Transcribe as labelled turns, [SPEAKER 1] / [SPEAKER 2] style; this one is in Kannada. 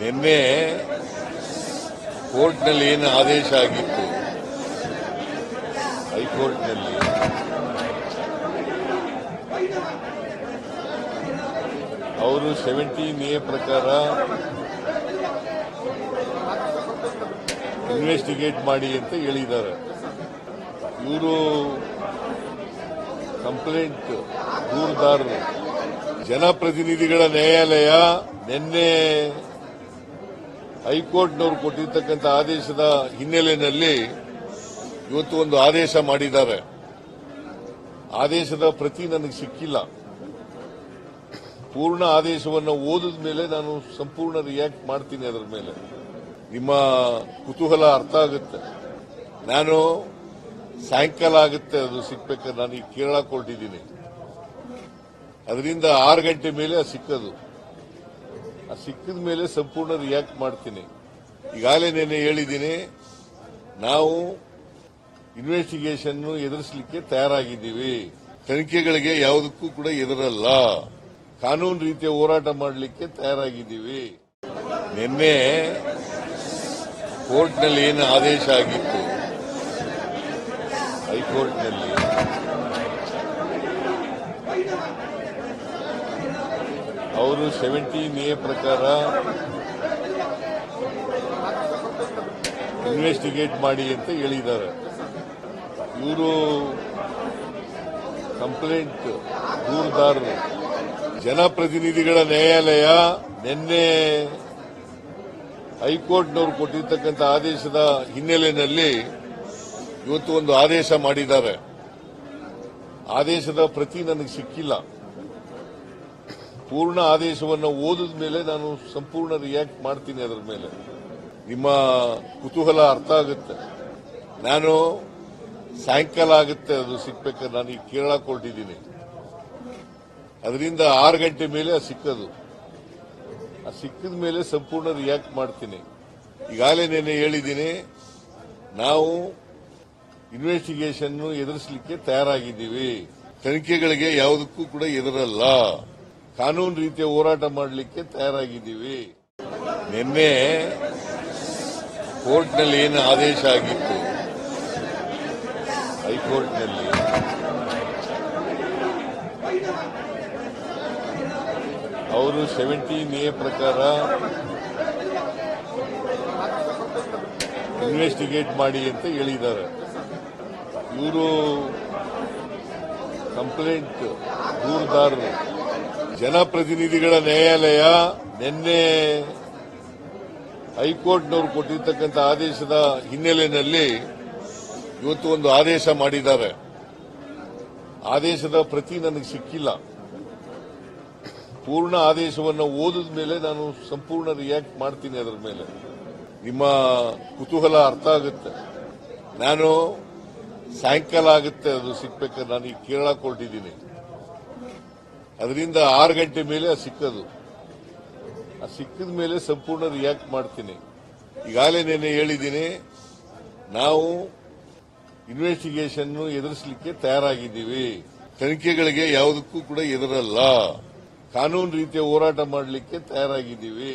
[SPEAKER 1] ನಿನ್ನೆ ಕೋರ್ಟ್ನಲ್ಲಿ ಏನು ಆದೇಶ ಆಗಿತ್ತು? ಹೈಕೋರ್ಟ್ನಲ್ಲಿ. ಅವರು ಸೆವೆಂಟೀನ್ ಎ ಪ್ರಕಾರ ಇನ್ವೆಸ್ಟಿಗೇಟ್ ಮಾಡಿ ಅಂತ ಹೇಳಿದ್ದಾರೆ. ಇವರು ಕಂಪ್ಲೇಂಟ್ ದೂರದಾರರು. ಜನಪ್ರತಿನಿಧಿಗಳ ನ್ಯಾಯಾಲಯ ನಿನ್ನೆ ಹೈಕೋರ್ಟ್ನವರು ಕೊಟ್ಟಿರ್ತಕ್ಕಂಥ ಆದೇಶದ ಹಿನ್ನೆಲೆಯಲ್ಲಿ ಇವತ್ತು ಒಂದು ಆದೇಶ ಮಾಡಿದ್ದಾರೆ. ಆದೇಶದ ಪ್ರತಿ ನನಗೆ ಸಿಕ್ಕಿಲ್ಲ. ಪೂರ್ಣ ಆದೇಶವನ್ನು ಓದಿದ ಮೇಲೆ ನಾನು ಸಂಪೂರ್ಣ ರಿಯಾಕ್ಟ್ ಮಾಡ್ತೀನಿ ಅದರ ಮೇಲೆ. ನಿಮ್ಮ ಕುತೂಹಲ ಅರ್ಥ ಆಗುತ್ತೆ. ನಾನು ಸಾಯಂಕಾಲ ಆಗುತ್ತೆ ಅದು ಸಿಕ್ಬೇಕಾದ್ರೆ ನಾನು ಈಗ ಕೇರಳ ಕೊಟ್ಟಿದ್ದೀನಿ ಅದರಿಂದ ಆರು ಗಂಟೆ ಮೇಲೆ ಸಿಕ್ಕದು. ಸಿಕ್ಕಿದ ಮೇಲೆ ಸಂಪೂರ್ಣ ರಿಯಾಕ್ಟ್ ಮಾಡ್ತೀನಿ. ಈಗಾಗಲೇ ನೆನೆ ಹೇಳಿದ್ದೀನಿ, ನಾವು ಇನ್ವೆಸ್ಟಿಗೇಷನ್ ಎದುರಿಸಲಿಕ್ಕೆ ತಯಾರಾಗಿದ್ದೀವಿ. ತನಿಖೆಗಳಿಗೆ ಯಾವುದಕ್ಕೂ ಕೂಡ ಎದುರಲ್ಲ. ಕಾನೂನು ರೀತಿಯ ಹೋರಾಟ ಮಾಡಲಿಕ್ಕೆ ತಯಾರಾಗಿದ್ದೀವಿ. ನಿನ್ನೆ ಕೋರ್ಟ್ನಲ್ಲಿ ಏನು ಆದೇಶ ಆಗಿತ್ತು? ಹೈಕೋರ್ಟ್ನಲ್ಲಿ. ಅವರು ಸೆವೆಂಟೀನ್ ಎ ಪ್ರಕಾರ ಇನ್ವೆಸ್ಟಿಗೇಟ್ ಮಾಡಿ ಅಂತ ಹೇಳಿದ್ದಾರೆ. ಇವರು ಕಂಪ್ಲೇಂಟ್ ದೂರದಾರರು ಜನಪ್ರತಿನಿಧಿಗಳ ನ್ಯಾಯಾಲಯ ನಿನ್ನೆ ಹೈಕೋರ್ಟ್ನವರು ಕೊಟ್ಟಿರ್ತಕ್ಕಂಥ ಆದೇಶದ ಹಿನ್ನೆಲೆಯಲ್ಲಿ ಇವತ್ತು ಒಂದು ಆದೇಶ ಮಾಡಿದ್ದಾರೆ. ಆದೇಶದ ಪ್ರತಿ ನನಗೆ ಸಿಕ್ಕಿಲ್ಲ. ಪೂರ್ಣ ಆದೇಶವನ್ನು ಓದಿದ ಮೇಲೆ ನಾನು ಸಂಪೂರ್ಣ ರಿಯಾಕ್ಟ್ ಮಾಡ್ತೀನಿ ಅದರ ಮೇಲೆ. ನಿಮ್ಮ ಕುತೂಹಲ ಅರ್ಥ ಆಗುತ್ತೆ. ನಾನು ಸಾಯಂಕಾಲ ಆಗುತ್ತೆ, ಅದು ಸಿಕ್ಬೇಕಾದ್ರೆ ನಾನು ಈಗ ಕೇರಳ ಕೊಟ್ಟಿದ್ದೀನಿ ಅದರಿಂದ ಆರು ಗಂಟೆ ಮೇಲೆ ಅದು ಸಿಕ್ಕದು. ಆ ಸಿಕ್ಕಿದ ಮೇಲೆ ಸಂಪೂರ್ಣ ರಿಯಾಕ್ಟ್ ಮಾಡ್ತೀನಿ. ಈಗಾಗಲೇ ನೆನ್ನೆ ಹೇಳಿದ್ದೀನಿ, ನಾವು ಇನ್ವೆಸ್ಟಿಗೇಷನ್ ಎದುರಿಸಲಿಕ್ಕೆ ತಯಾರಾಗಿದ್ದೀವಿ. ತನಿಖೆಗಳಿಗೆ ಯಾವುದಕ್ಕೂ ಕೂಡ ಎದುರಲ್ಲ. ಕಾನೂನು ರೀತಿಯ ಹೋರಾಟ ಮಾಡಲಿಕ್ಕೆ ತಯಾರಾಗಿದ್ದೀವಿ. ನಿನ್ನೆ ಕೋರ್ಟ್ನಲ್ಲಿ ಏನು ಆದೇಶ ಆಗಿತ್ತು? ಹೈಕೋರ್ಟ್ನಲ್ಲಿ. ಅವರು ಸೆವೆಂಟೀನ್ ಎ ಪ್ರಕಾರ ಇನ್ವೆಸ್ಟಿಗೇಟ್ ಮಾಡಿ ಅಂತ ಹೇಳಿದ್ದಾರೆ. ಇವರು ಕಂಪ್ಲೇಂಟ್ ದೂರದಾರರು. ಜನಪ್ರತಿನಿಧಿಗಳ ನ್ಯಾಯಾಲಯ ನಿನ್ನೆ ಹೈಕೋರ್ಟ್ನವರು ಕೊಟ್ಟಿರ್ತಕ್ಕಂಥ ಆದೇಶದ ಹಿನ್ನೆಲೆಯಲ್ಲಿ ಇವತ್ತು ಒಂದು ಆದೇಶ ಮಾಡಿದ್ದಾರೆ. ಆದೇಶದ ಪ್ರತಿ ನನಗೆ ಸಿಕ್ಕಿಲ್ಲ. ಪೂರ್ಣ ಆದೇಶವನ್ನು ಓದಿದ ಮೇಲೆ ನಾನು ಸಂಪೂರ್ಣ ರಿಯಾಕ್ಟ್ ಮಾಡ್ತೀನಿ ಅದರ ಮೇಲೆ. ನಿಮ್ಮ ಕುತೂಹಲ ಅರ್ಥ ಆಗುತ್ತೆ. ನಾನು ಸಾಯಂಕಾಲ ಆಗುತ್ತೆ, ಅದು ಸಿಕ್ಬೇಕಾದ್ರೆ ನಾನು ಈಗ ಕೇರಳ ಕೊಟ್ಟಿದ್ದೀನಿ ಅದರಿಂದ ಆರು ಗಂಟೆ ಮೇಲೆ ಅದು ಸಿಕ್ಕದು. ಆ ಸಿಕ್ಕಿದ ಮೇಲೆ ಸಂಪೂರ್ಣ ರಿಯಾಕ್ಟ್ ಮಾಡ್ತೀನಿ. ಈಗಾಗಲೇ ನೆನ್ನೆ ಹೇಳಿದ್ದೀನಿ, ನಾವು ಇನ್ವೆಸ್ಟಿಗೇಷನ್ ಎದುರಿಸಲಿಕ್ಕೆ ತಯಾರಾಗಿದ್ದೀವಿ. ತನಿಖೆಗಳಿಗೆ ಯಾವುದಕ್ಕೂ ಕೂಡ ಎದುರಲ್ಲ. ಕಾನೂನು ರೀತಿಯ ಹೋರಾಟ ಮಾಡಲಿಕ್ಕೆ ತಯಾರಾಗಿದ್ದೀವಿ.